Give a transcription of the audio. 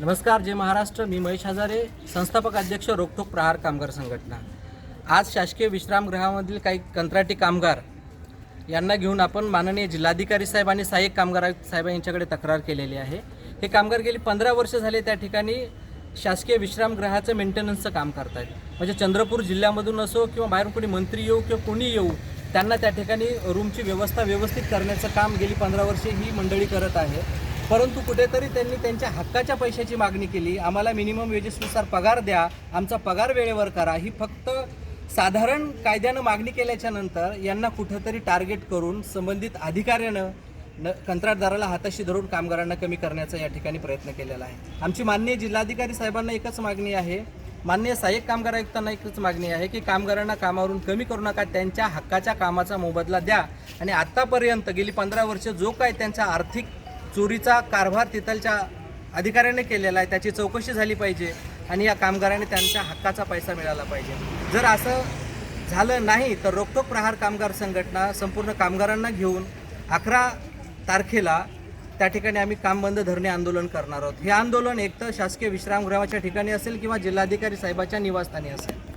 नमस्कार जय महाराष्ट्र. मी महेश हजारे संस्थापक अध्यक्ष रोखोक प्रहार कामगार संघटना. आज शासकीय विश्रामगृहामधील काही कंत्राटी कामगार यांना घेऊन आपण माननीय जिल्हाधिकारी साहेब आणि सहाय्यक कामगार साहेब यांच्याकडे तक्रार केलेली आहे. हे कामगार गेली पंधरा वर्ष झाले त्या ठिकाणी शासकीय विश्रामगृहाचं मेंटेनन्सचं काम करत आहेत म्हणजे चंद्रपूर जिल्ह्यामधून असो किंवा बाहेरून कोणी मंत्री येऊ किंवा कोणी येऊ त्यांना त्या ठिकाणी रूमची व्यवस्था व्यवस्थित करण्याचं काम गेली पंधरा वर्षे ही मंडळी करत आहे. परंतु कुठेतरी त्यांनी त्यांच्या हक्काच्या पैशाची मागणी केली. आम्हाला मिनिमम वेजेसनुसार पगार द्या. आमचा पगार वेळेवर करा. ही फक्त साधारण कायद्यानं मागणी केल्याच्यानंतर यांना कुठंतरी टार्गेट करून संबंधित अधिकाऱ्यानं न कंत्राटदाराला हाताशी धरून कामगारांना कमी करण्याचा या ठिकाणी प्रयत्न केलेला आहे. आमची माननीय जिल्हाधिकारी साहेबांना एकच मागणी आहे. मान्य सहाय्यक कामगार आयुक्तांना एकच मागणी आहे की कामगारांना कामावरून कमी करू नका त्यांच्या हक्काच्या कामाचा मोबदला द्या. आणि आत्तापर्यंत गेली पंधरा वर्ष जो काय त्यांचा आर्थिक चोरीचा कारभार तिथलच्या अधिकाऱ्याने केलेला आहे. त्याची चौकशी झाली पाहिजे आणि या कामगारांनी त्यांच्या हक्काचा पैसा मिळाला पाहिजे. जर असं झालं नाही तर रोखोक प्रहार कामगार संघटना संपूर्ण कामगारांना घेऊन अकरा तारखेला त्या ठिकाणी आम्ही काम बंद धरणे आंदोलन करणार आहोत. हे आंदोलन एकतर शासकीय विश्रामगृहाच्या ठिकाणी असेल किंवा जिल्हाधिकारी साहेबाच्या निवासस्थानी असेल.